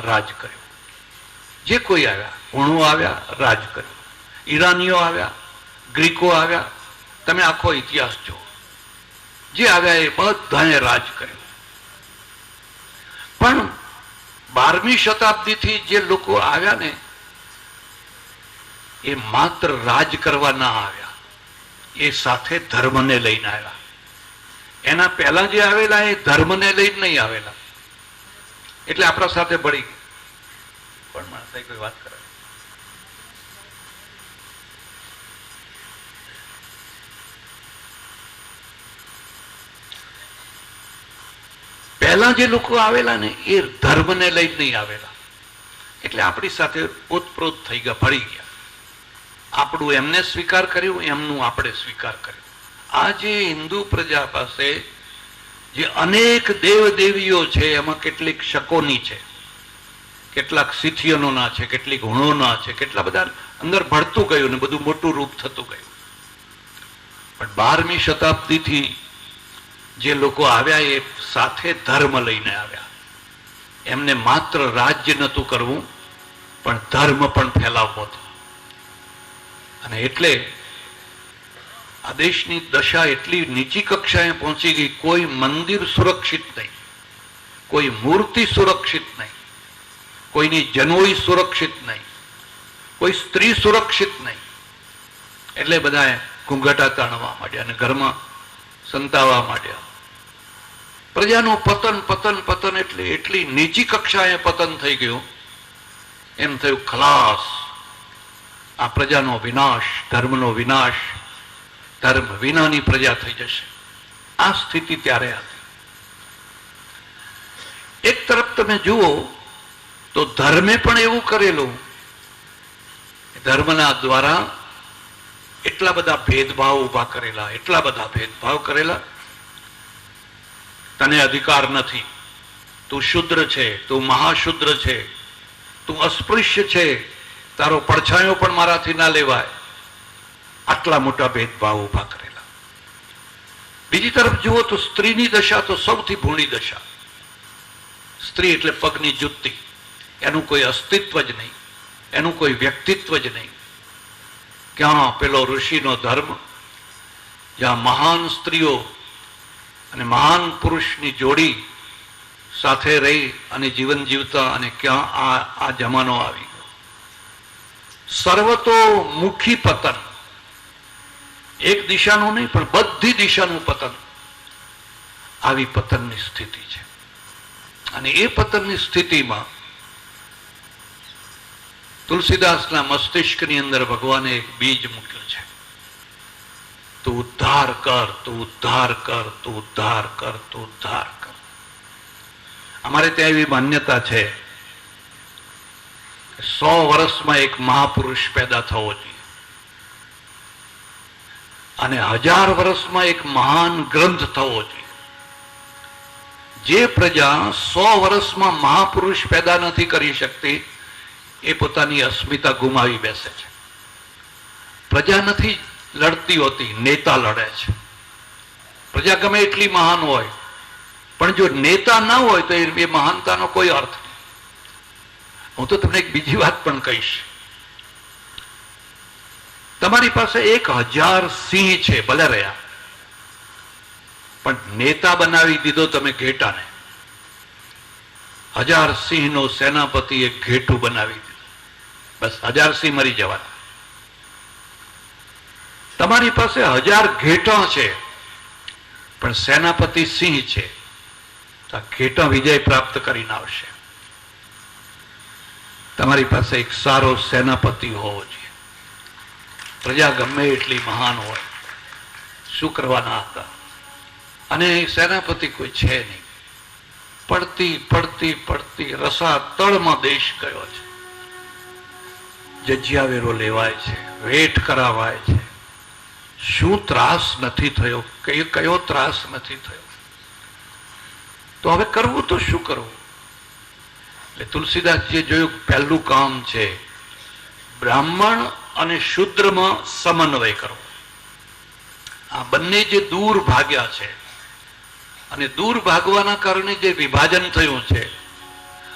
રાજ કર્યું. જે કોઈ આવ્યા, હુણો આવ્યા, રાજ કર્યું. ઈરાનીઓ આવ્યા, ગ્રીકો આવ્યા, તમે આખો ઇતિહાસ જુઓ. જે આવ્યા એ બધાએ રાજ કર્યું. પણ બારમી શતાબ્દીથી જે લોકો આવ્યા ને, એ માત્ર રાજ કરવા ના આવ્યા. એ સાથે ધર્મને લઈને આવ્યા. એના પહેલા જે આવેલા એ ધર્મને લઈને નહીં આવેલા. એટલે આપણા સાથે ભળી. પણ માણસે કોઈ વાત કરે. પહેલા જે લોકો આવેલા ને એ ધર્મને લઈને નહીં આવેલા. એટલે આપણી સાથે ઓતપ્રોત થઈ ગયા, ભળી ગયા. આપણું એમને સ્વીકાર કર્યું, એમનું આપણે સ્વીકાર કર્યું. આજે હિન્દુ પ્રજા પાસે જે અનેક દેવ દેવીઓ છે, એમાં કેટલીક શકોની છે, કેટલાક સિથિયનોના છે, કેટલીક હુણોના છે, કેટલા બધા અંદર ભળતું ગયું ને બધું મોટું રૂપ થતું ગયું. પણ બારમી શતાબ્દીથી જે લોકો આવ્યા એ સાથે ધર્મ લઈને આવ્યા. એમને માત્ર રાજ્ય નહોતું કરવું, પણ ધર્મ પણ ફેલાવવો હતો. અને એટલે આ દેશની દશા એટલી નીચી કક્ષાએ પહોંચી ગઈ, કોઈ મંદિર સુરક્ષિત નહીં. કોઈ મૂર્તિ સુરક્ષિત નહીં. કોઈની જનોઈ સુરક્ષિત નહીં. કોઈ સ્ત્રી સુરક્ષિત નહીં. એટલે બધાએ ઘૂંઘટા તાણવા માંડ્યા અને ઘરમાં સંતાવા માંડ્યા. પ્રજાનું પતન પતન પતન એટલે એટલી નીચી કક્ષાએ પતન થઈ ગયું. એમ થયું, ખલાસ. આ પ્રજાનો વિનાશ, ધર્મનો વિનાશ. ધર્મ વિનાની પ્રજા થઈ જશે. આ સ્થિતિ ત્યારે હતી. એક તરફ તમે જુઓ, તો ધર્મે પણ એવું કરેલું. ધર્મના દ્વારા એટલા બધા ભેદભાવ ઊભા કરેલા, એટલા બધા ભેદભાવ કરેલા. તને અધિકાર નથી. તું શુદ્ર છે, તું મહાશુદ્ર છે, તું અસ્પૃશ્ય છે. તારો પડછાયો પણ મારાથી ના લેવાય. આટલા મોટા ભેદભાવ ઊભા કરેલા. બીજી તરફ જુઓ તો સ્ત્રીની દશા તો સૌથી ભૂણી દશા. સ્ત્રી એટલે પગની જુત્તી. એનું કોઈ અસ્તિત્વ જ નહીં. એનું કોઈ વ્યક્તિત્વ જ નહીં. ક્યાં પેલો ઋષિનો ધર્મ, જ્યાં મહાન સ્ત્રીઓ અને મહાન પુરુષની જોડી સાથે રહી અને જીવન જીવતા અને ક્યાં આ આ જમાનો આવી ગયો. સર્વતો મુખી પતન. એક દિશાનું નહીં, પણ બધી દિશાનું પતન. આવી પતનની સ્થિતિ છે. અને એ પતનની સ્થિતિમાં તુલસીદાસના મસ્તિષ્કની અંદર ભગવાને એક બીજ મૂક્યું છે. તું ઉદ્ધાર કર, તું ઉદ્ધાર કર, તું ઉદ્ધાર કર, તું ઉદ્ધાર કર. અમારે ત્યાં એવી માન્યતા છે સો વર્ષમાં એક મહાપુરુષ પેદા થવો જોઈએ. અને હજાર વર્ષમાં એક મહાન ગ્રંથ થવો જોઈએ. જે પ્રજા સો વર્ષમાં મહાપુરુષ પેદા નથી કરી શકતી, એ પોતાની અસ્મિતા ગુમાવી બેસે છે. પ્રજા નથી લડતી હોતી, નેતા લડે છે. પ્રજા ગમે એટલી મહાન હોય, પણ જો નેતા ના હોય તો એ મહાનતાનો કોઈ અર્થ નહીં. હું તો તમને એક બીજી વાત પણ કહીશ. તમારી પાસે એક હજાર સિંહ છે, ભલે રહ્યા. પણ નેતા બનાવી દીધો તમે ઘેટાને. હજાર સિંહનો સેનાપતિ એક ઘેટું બનાવી બસ હજાર સિંહ મરી જવાના. તમારી પાસે હજાર ઘેટા છે, પણ સેનાપતિ સિંહ છે. આ ઘેટા વિજય પ્રાપ્ત કરીને આવશે. તમારી પાસે એક સારો સેનાપતિ હોવો જોઈએ. પ્રજા ગમે એટલી મહાન હોય. શું કરવાના હતા? અને સેનાપતિ કોઈ છે નહીં. પડતી પડતી પડતી રસા તળમાં દેશ ગયો છે. જજ્યાવેરો લેવાય છે વેઠ કરાવાય છે. શું ત્રાસ નથી થયો? કયો કયો ત્રાસ નથી થયો? તો હવે કરવું તો શું કરવું? એટલે તુલસીદાસ જે જોયું પહેલું કામ છે, બ્રાહ્મણ અને શુદ્રમાં સમન્વય કરવો આ બંને જે દૂર ભાગ્યા છે અને દૂર ભાગવાના કારણે જે વિભાજન થયું છે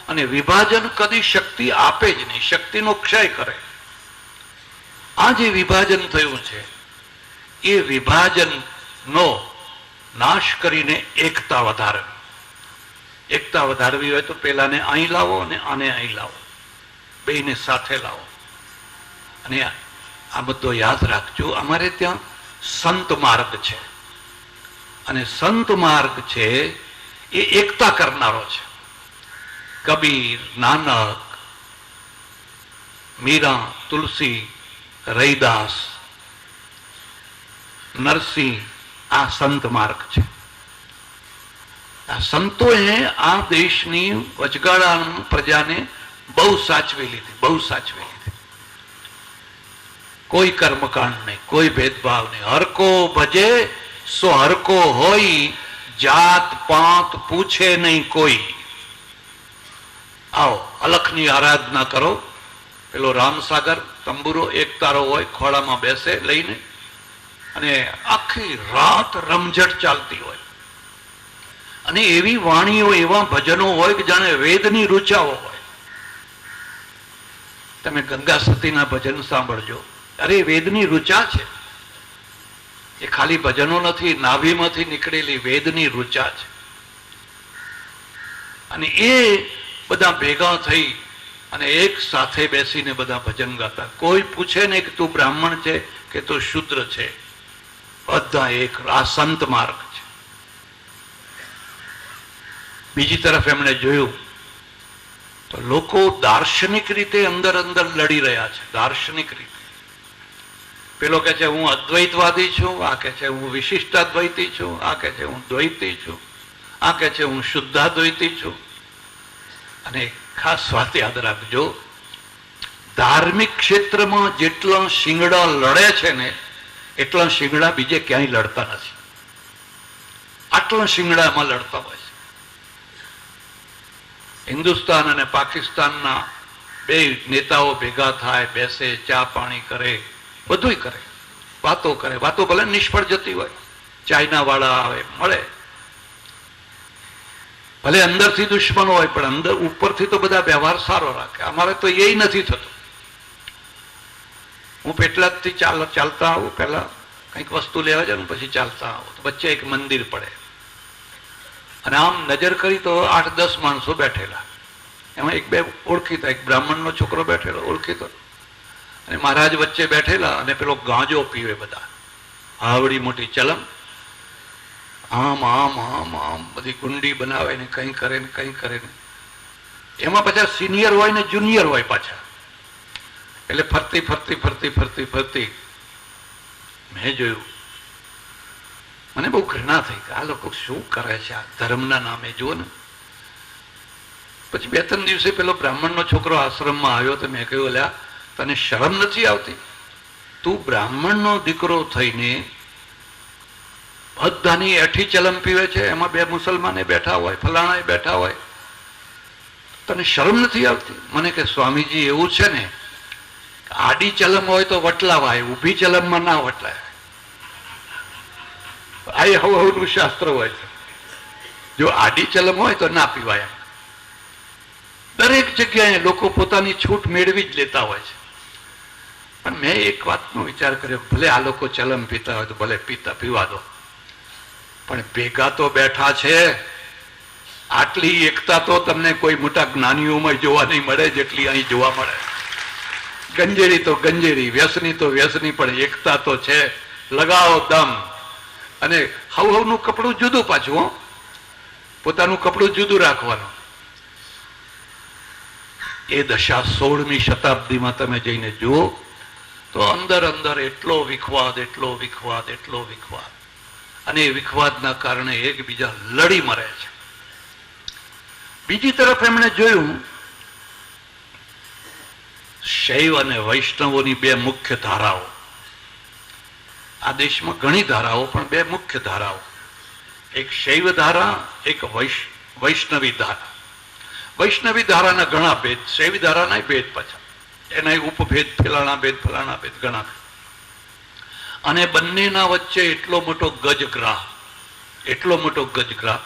અને વિભાજન કદી શક્તિ આપે જ નહીં, શક્તિનો ક્ષય કરે. આ જે વિભાજન થયું છે, એ વિભાજનનો નાશ કરીને એકતા વધારવી. એકતા વધારવી હોય તો પેલાને અહીં લાવો અને આને અહીં લાવો. બેને સાથે લાવો. અને આ બધો યાદ રાખજો, અમારે ત્યાં સંત માર્ગ છે. અને સંત માર્ગ છે એ એકતા કરનારો છે. કબીર, નાનક, મીરા, તુલસી, રૈદાસ, નરસિંહ, આ સંત માર્ગ છે. આ સંતોએ આ દેશની વચગાળા પ્રજાને બહુ સાચવી લીધી, બહુ સાચવી કોઈ કર્મકાંડ નહીં, કોઈ ભેદભાવ નહીં. હરકો ભજે સો હરકો હોય, જાત પાંત પૂછે નહીં કોઈ. આવો, અલખની આરાધના કરો. પેલો રામસાગર, તંબુરો એક તારો હોય, ખોળામાં બેસે લઈને. અને આખી રાત રમઝટ ચાલતી હોય. અને એવી વાણીઓ, એવા ભજનો હોય કે જાણે વેદની રૂચાઓ હોય. તમે ગંગા સતીના ભજન સાંભળજો. અરે, વેદની રૂચા છે. એ ખાલી ભજનો નથી, નાભીમાંથી નીકળેલી વેદની રૂચા છે. અને એ બધા ભેગા થઈ અને એક સાથે બેસીને બધા ભજન ગાતા. કોઈ પૂછે નહીં કે તું બ્રાહ્મણ છે કે તું શુદ્ર છે. બધા એક, આ સંત માર્ગ છે. બીજી તરફ એમણે જોયું તો લોકો દાર્શનિક રીતે અંદર અંદર લડી રહ્યા છે. દાર્શનિક રીતે. પેલો કે છે, હું અદ્વૈતવાદી છું, આ કે છે, હું વિશિષ્ટાદ્વૈતી છું, આ કે છે, હું દ્વૈતી છું, આ કે છે, હું શુદ્ધાદ્વૈતી છું. અને ખાસ વાત યાદ રાખજો, ધાર્મિક ક્ષેત્રમાં જેટલા શિંગડા લડે છે ને, એટલા શિંગડા બીજે ક્યાંય લડતા નથી. આટલા શિંગડામાં લડતા હોય છે. હિન્દુસ્તાન અને પાકિસ્તાનના બે નેતાઓ ભેગા થાય, બેસે, ચા પાણી કરે બધુંય કરે. વાતો કરે. વાતો ભલે નિષ્ફળ જતી હોય. ચાઇના વાળા આવે, મળે. ભલે અંદરથી દુશ્મન હોય, પણ અંદર ઉપરથી તો બધા વ્યવહાર સારો રાખે. અમારે તો એ નથી થતું. હું પેટલાદથી ચાલ, ચાલતા આવું. પહેલા કંઈક વસ્તુ લેવા જાઉં પછી ચાલતા આવું. વચ્ચે એક મંદિર પડે. અને આમ નજર કરી તો આઠ દસ માણસો બેઠેલા. એમાં એક બે ઓળખીતા. એક બ્રાહ્મણનો છોકરો બેઠેલો. ઓળખીતો? અને મહારાજ વચ્ચે બેઠેલા અને પેલો ગાંજો પીવે બધા. આવડી મોટી ચલમ. આમ આમ આમ આમ બધી કુંડી બનાવે ને કંઈ કરે ને કંઈ કરે ને. એમાં પાછા સિનિયર હોય ને જુનિયર હોય પાછા. એટલે ફરતી ફરતી ફરતી ફરતી ફરતી મેં જોયું. મને બહુ ઘૃણા થઈ કે આ લોકો શું કરે છે? આ ધર્મના નામે જુઓ ને. પછી બે, ત્રણ દિવસે પેલો બ્રાહ્મણનો છોકરો આશ્રમમાં આવ્યો તો મેં કહ્યું, અલ્યા તને શરમ નથી આવતી. તું બ્રાહ્મણનો દીકરો થઈને બધાની એઠી ચલમ પીવે છે, એમાં બે મુસલમાને બેઠા હોય ફલાણા બેઠા હોય. તને શરમ નથી આવતી? મને કે સ્વામીજી, એવું છે ને આડી ચલમ હોય તો વટલાવાય, ઊભી ચલમમાં ના વટલાય. આ હવ હવનું શાસ્ત્ર હોય છે. જો આડી ચલમ હોય તો ના પીવાય. દરેક જગ્યાએ લોકો પોતાની છૂટ મેળવી જ લેતા હોય છે. પણ મેં એક વાતનો વિચાર કર્યો. ભલે આ લોકો ચલમ પીતા હોય તો ભલે પીતા, પીવા દો. પણ ભેગા તો બેઠા છે. આટલી એકતા તો તમને કોઈ મોટા જ્ઞાનીઓમાં જોવા નહીં મળે જેટલી અહીં જોવા મળે. ગંજેરી તો ગંજેરી, વ્યસની તો વ્યસની, પણ એકતા તો છે. લગાવો દમ. અને હવ હવનું કપડું જુદું પાછું, હો. પોતાનું કપડું જુદું રાખવાનું. એ દશા સોળમી શતાબ્દીમાં તમે જઈને જુઓ. તો અંદર અંદર એટલો વિખવાદ એટલો વિખવાદ એટલો વિખવાદ. અને એ વિખવાદના કારણે એકબીજા લડી મરે છે. બીજી તરફ એમણે જોયું, શૈવ અને વૈષ્ણવોની બે મુખ્ય ધારાઓ. આ દેશમાં ઘણી ધારાઓ, પણ બે મુખ્ય ધારાઓ. એક શૈવ ધારા, એક વૈષ્ણવી ધારા. વૈષ્ણવી ધારાના ઘણા ભેદ, શૈવી ધારાના ભેદ પાછા એના ઉપભેદ, ફેલાણા ભેદ, ફલાણા ભેદ ઘણા. અને બંનેના વચ્ચે એટલો મોટો ગજગ્રાહ, એટલો મોટો ગજગ્રાહ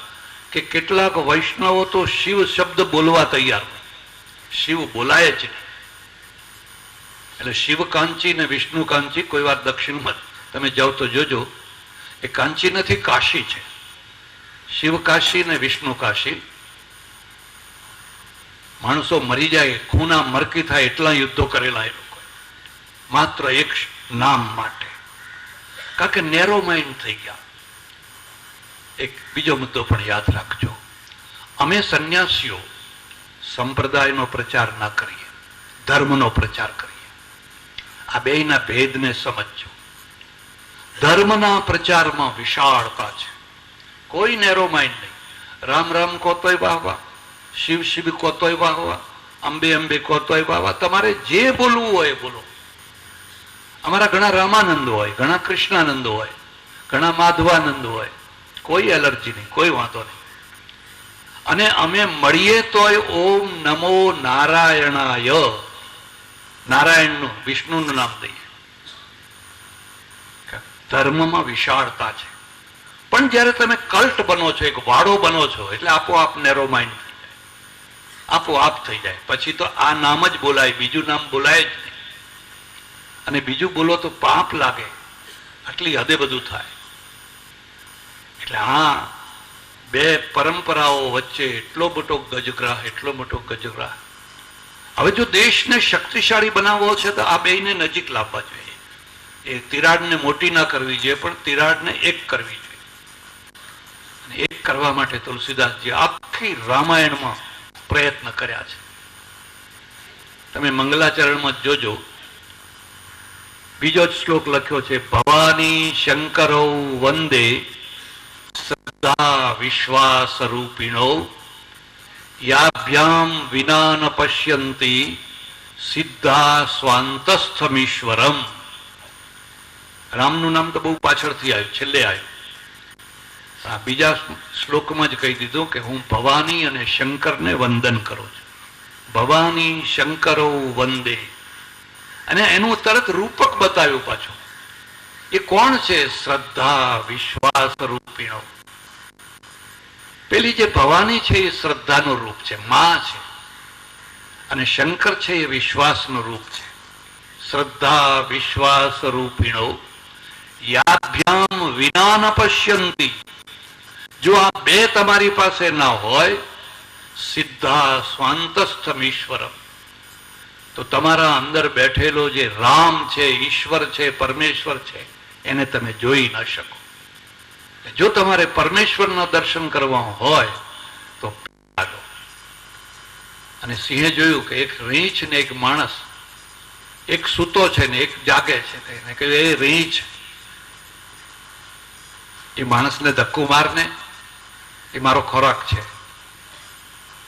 કે કેટલાક વૈષ્ણવો તો શિવ શબ્દ બોલવા તૈયાર શિવ બોલાય જ એટલે શિવ કાંચી ને વિષ્ણુ કાંચી કોઈ વાર દક્ષિણમાં, તમે જાઓ તો જોજો, એ કાંચી નથી કાશી છે. શિવ કાશી ને વિષ્ણુ કાશી માણસો મરી જાય, ખૂના મરકી થાય, એટલા યુદ્ધો કરેલા એ લોકો. માત્ર એક નામ માટે. કારણ કે નેરો માઇન્ડ થઈ ગયા. એક બીજો મુદ્દો પણ યાદ રાખજો. અમે સંન્યાસીઓ, સંપ્રદાયનો પ્રચાર ના કરીએ, ધર્મનો પ્રચાર કરીએ. આ બેયના ભેદને સમજજો. ધર્મના પ્રચારમાં વિશાળતા છે. કોઈ નેરો માઇન્ડ નહીં. રામ રામ કહો તોય વાહ વાહ. શિવ શિવ કહો તોય વાહ વાહ, અંબે અંબે કહો તોય વાહ વાહ. તમારે જે બોલવું હોય બોલો. અમારા ઘણા રામાનંદ હોય, ઘણા કૃષ્ણાનંદ હોય, ઘણા માધવાનંદ હોય. કોઈ એલર્જી નહીં, કોઈ વાંધો નહીં. અને અમે મળીએ તોય ઓમ નમો નારાયણાય. નારાયણનું, વિષ્ણુનું નામ દઈએ. ધર્મમાં વિશાળતા છે. પણ જ્યારે તમે કલ્ટ બનો છો, એક વાડો બનો છો, એટલે આપોઆપ નેરો માઇન્ડ આપોઆપ થઈ જાય. પછી તો આ નામ જ બોલાય, બીજું નામ બોલાય જ નહીં. અને બીજું બોલો તો પાપ લાગે. આટલી હદે બધું થાય. એટલે હા, બે પરંપરાઓ વચ્ચે એટલો મોટો ગજગ્રાહ, એટલો મોટો ગજગ્રાહ. હવે જો દેશને શક્તિશાળી બનાવવો છે તો આ બેયને નજીક લાવવા જોઈએ. એ તિરાડને મોટી ના કરવી જોઈએ, પણ તિરાડને એક કરવી જોઈએ. એક કરવા માટે તુલસીદાસજી આખી રામાયણમાં પ્રયત્ન કર્યા છે. તમે મંગલાચરણમાં જોજો. બીજો જ શ્લોક લખ્યો છે, ભવાની શંકરો વંદે વિશ્વાસ રૂપિણો યાભ્યામ વિના ન પશ્યંતી સિદ્ધા સ્વાંતસ્થમીશ્વરમ. રામનું નામ તો બહુ પાછળથી આવ્યું, છેલ્લે આવ્યું. આ બીજા શ્લોકમાં જ કહી દીધું કે હું ભવાની અને શંકરને વંદન કરું છું. ભવાની શંકરો વંદે. અને એનું તરત રૂપક બતાવ્યું પાછું. એ કોણ છે? શ્રદ્ધા વિશ્વાસ રૂપીણો. પેલી જે ભવાની છે એ શ્રદ્ધાનું રૂપ છે, માં છે. અને શંકર છે એ વિશ્વાસનું રૂપ છે. શ્રદ્ધા વિશ્વાસ રૂપીણો. યાભ્યામ વિના ન પશ્યંતી. જો આ બે તમારી પાસે ના હોય સિદ્ધા સ્વાંતસ્થમ ઈશ્વરમ તો તમારા અંદર બેઠેલો જે રામ છે, ઈશ્વર છે, પરમેશ્વર છે, એને તમે જોઈ ન શકો. જો તમારે પરમેશ્વરના દર્શન કરવા હોય, તો અને સિંહે જોયું કે એક રીંછ ને એક માણસ, એક સૂતો છે ને એક જાગે છે એને કહ્યું, એ રીંછ. એ માણસને ધક્કો મારને એ મારો ખોરાક છે.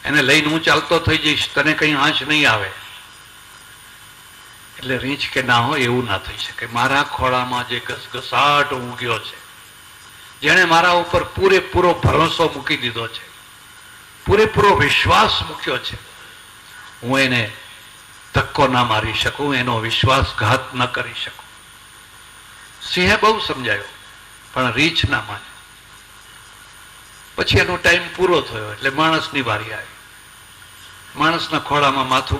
એને લઈને હું ચાલતો થઈ જઈશ, તને કઈ આંચ નહીં આવે. એટલે રીંછ કે ના હોય એવું ના થઈ શકે. મારા ખોળામાં જે ઘસઘસાટ ઉગ્યો છે, જેણે મારા ઉપર પૂરેપૂરો ભરોસો મૂકી દીધો છે, પૂરેપૂરો વિશ્વાસ મૂક્યો છે, હું એને ધક્કો ના મારી શકું, એનો વિશ્વાસઘાત ન કરી શકું. સિંહે બહુ સમજાયું, પણ રીંછ ના માને. પછી એનો ટાઈમ પૂરો થયો એટલે માણસની વારી આવી. માણસના ખોળામાં માથું